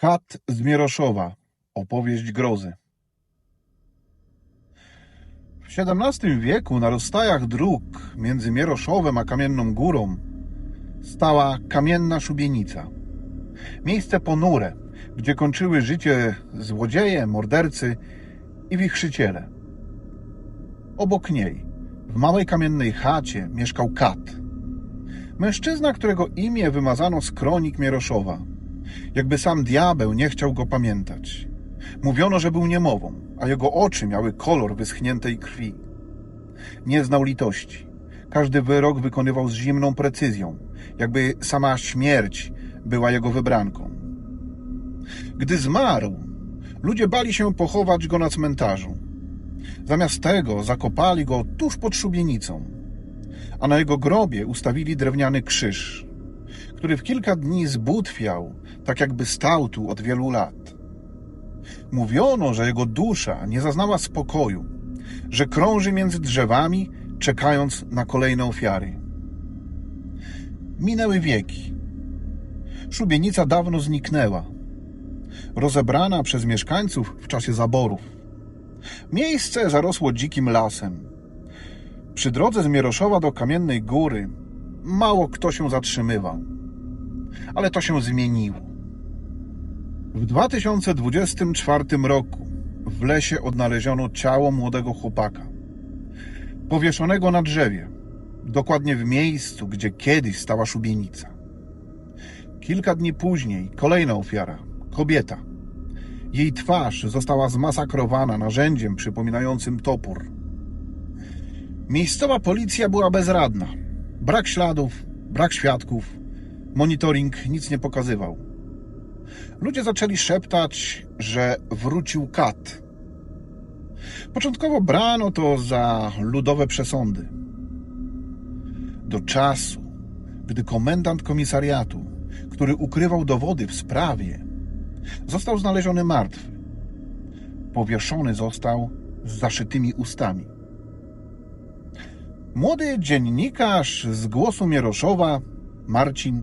Kat z Mieroszowa. Opowieść grozy. W XVII wieku na rozstajach dróg między Mieroszowem a Kamienną Górą stała kamienna szubienica. Miejsce ponure, gdzie kończyły życie złodzieje, mordercy i wichrzyciele. Obok niej, w małej kamiennej chacie, mieszkał Kat. Mężczyzna, którego imię wymazano z kronik Mieroszowa. Jakby sam diabeł nie chciał go pamiętać. Mówiono, że był niemową, a jego oczy miały kolor wyschniętej krwi. Nie znał litości. Każdy wyrok wykonywał z zimną precyzją, jakby sama śmierć była jego wybranką. Gdy zmarł, ludzie bali się pochować go na cmentarzu. Zamiast tego zakopali go tuż pod szubienicą, a na jego grobie ustawili drewniany krzyż, który w kilka dni zbutwiał, tak jakby stał tu od wielu lat. Mówiono, że jego dusza nie zaznała spokoju, że krąży między drzewami, czekając na kolejne ofiary. Minęły wieki. Szubienica dawno zniknęła, rozebrana przez mieszkańców w czasie zaborów. Miejsce zarosło dzikim lasem. Przy drodze z Mieroszowa do Kamiennej Góry mało kto się zatrzymywał. Ale to się zmieniło. W 2024 roku w lesie odnaleziono ciało młodego chłopaka. Powieszonego na drzewie, dokładnie w miejscu, gdzie kiedyś stała szubienica. Kilka dni później kolejna ofiara kobieta. Jej twarz została zmasakrowana narzędziem przypominającym topór. Miejscowa policja była bezradna. Brak śladów, brak świadków. Monitoring nic nie pokazywał. Ludzie zaczęli szeptać, że wrócił kat. Początkowo brano to za ludowe przesądy. Do czasu, gdy komendant komisariatu, który ukrywał dowody w sprawie, został znaleziony martwy. Powieszony został z zaszytymi ustami. Młody dziennikarz z głosu Mieroszowa, Marcin,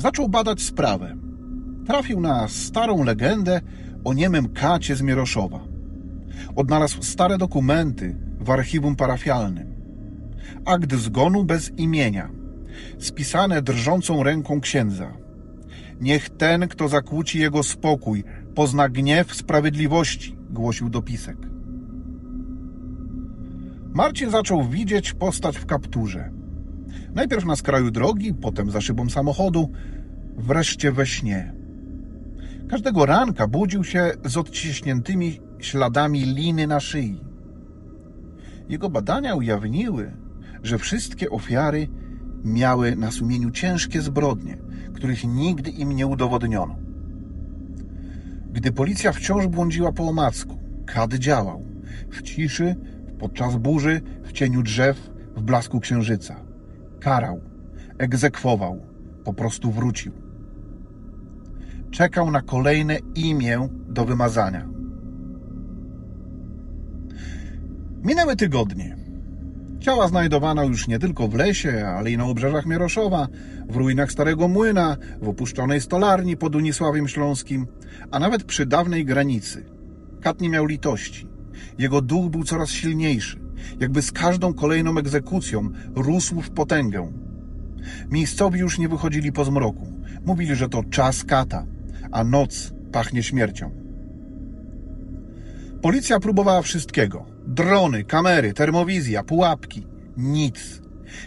zaczął badać sprawę. Trafił na starą legendę o niemym kacie z Mieroszowa. Odnalazł stare dokumenty w archiwum parafialnym. Akt zgonu bez imienia, spisane drżącą ręką księdza. Niech ten, kto zakłóci jego spokój, pozna gniew sprawiedliwości, głosił dopisek. Marcin zaczął widzieć postać w kapturze. Najpierw na skraju drogi, potem za szybą samochodu, wreszcie we śnie. Każdego ranka budził się z odciśniętymi śladami liny na szyi. Jego badania ujawniły, że wszystkie ofiary miały na sumieniu ciężkie zbrodnie, których nigdy im nie udowodniono. Gdy policja wciąż błądziła po omacku, Kad działał. W ciszy, podczas burzy, w cieniu drzew, w blasku księżyca. Karał, egzekwował, po prostu wrócił. Czekał na kolejne imię do wymazania. Minęły tygodnie. Ciała znajdowano już nie tylko w lesie, ale i na obrzeżach Mieroszowa, w ruinach Starego Młyna, w opuszczonej stolarni pod Unisławiem Śląskim, a nawet przy dawnej granicy. Kat nie miał litości. Jego duch był coraz silniejszy, jakby z każdą kolejną egzekucją rósł w potęgę. Miejscowi już nie wychodzili po zmroku. Mówili, że to czas kata, a noc pachnie śmiercią. Policja próbowała wszystkiego. Drony, kamery, termowizja, pułapki. Nic.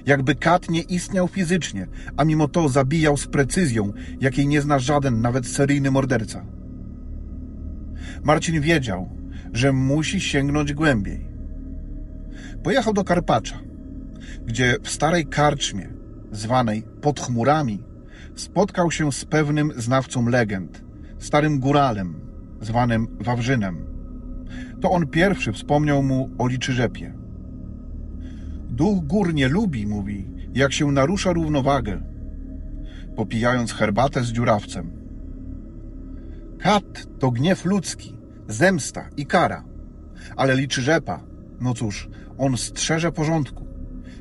Jakby kat nie istniał fizycznie, a mimo to zabijał z precyzją, jakiej nie zna żaden, nawet seryjny morderca. Marcin wiedział, że musi sięgnąć głębiej. Pojechał do Karpacza, gdzie w starej karczmie, zwanej pod chmurami, spotkał się z pewnym znawcą legend, starym góralem, zwanym Wawrzynem. To on pierwszy wspomniał mu o liczyrzepie. Duch gór nie lubi, mówi, jak się narusza równowagę, popijając herbatę z dziurawcem. Kat to gniew ludzki, zemsta i kara, ale liczy rzepa. No cóż, on strzeże porządku.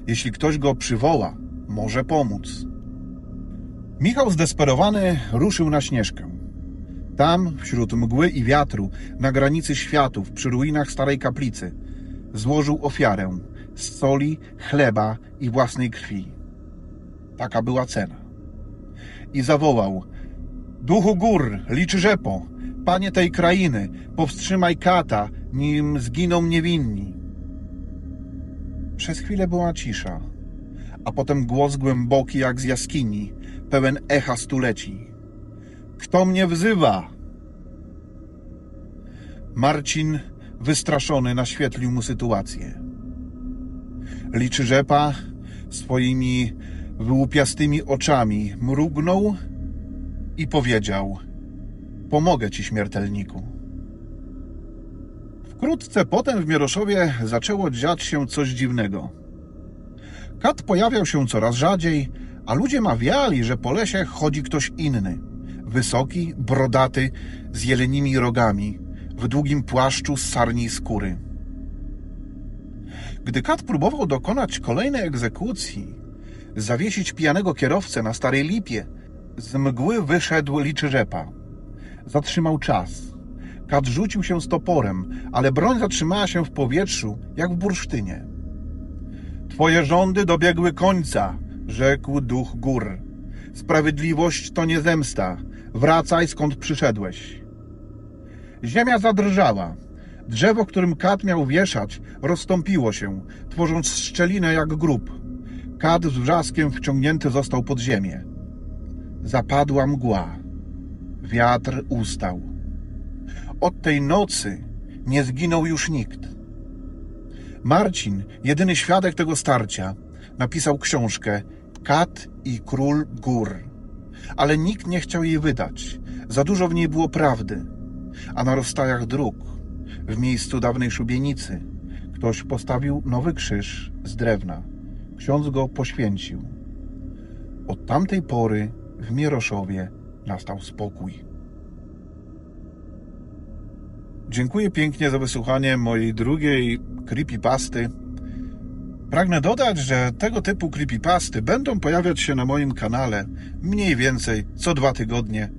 Jeśli ktoś go przywoła, może pomóc. Michał zdesperowany ruszył na Śnieżkę. Tam, wśród mgły i wiatru, na granicy światów, przy ruinach starej kaplicy, złożył ofiarę z soli, chleba i własnej krwi. Taka była cena. I zawołał: Duchu gór, licz rzepo, panie tej krainy, powstrzymaj kata, nim zginą niewinni. Przez chwilę była cisza, a potem głos głęboki jak z jaskini, pełen echa stuleci. Kto mnie wzywa? Marcin, wystraszony, naświetlił mu sytuację. Liczy rzepa swoimi wyłupiastymi oczami mrugnął i powiedział: Pomogę ci, śmiertelniku. Wkrótce potem w Mieroszowie zaczęło dziać się coś dziwnego. Kat pojawiał się coraz rzadziej, a ludzie mawiali, że po lesie chodzi ktoś inny. Wysoki, brodaty, z jelenimi rogami, w długim płaszczu z sarniej skóry. Gdy Kat próbował dokonać kolejnej egzekucji, zawiesić pijanego kierowcę na starej lipie, z mgły wyszedł liczy rzepa. Zatrzymał czas. Kat rzucił się z toporem, ale broń zatrzymała się w powietrzu, jak w bursztynie. Twoje rządy dobiegły końca, rzekł duch gór. Sprawiedliwość to nie zemsta. Wracaj skąd przyszedłeś. Ziemia zadrżała. Drzewo, którym kat miał wieszać, rozstąpiło się, tworząc szczelinę jak grób. Kat z wrzaskiem wciągnięty został pod ziemię. Zapadła mgła. Wiatr ustał. Od tej nocy nie zginął już nikt. Marcin, jedyny świadek tego starcia, napisał książkę Kat i Król Gór. Ale nikt nie chciał jej wydać. Za dużo w niej było prawdy. A na rozstajach dróg, w miejscu dawnej szubienicy, ktoś postawił nowy krzyż z drewna. Ksiądz go poświęcił. Od tamtej pory w Mieroszowie nastał spokój. Dziękuję pięknie za wysłuchanie mojej drugiej creepypasty. Pragnę dodać, że tego typu creepypasty będą pojawiać się na moim kanale mniej więcej co dwa tygodnie.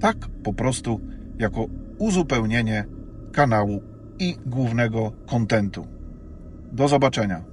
Tak po prostu jako uzupełnienie kanału i głównego kontentu. Do zobaczenia.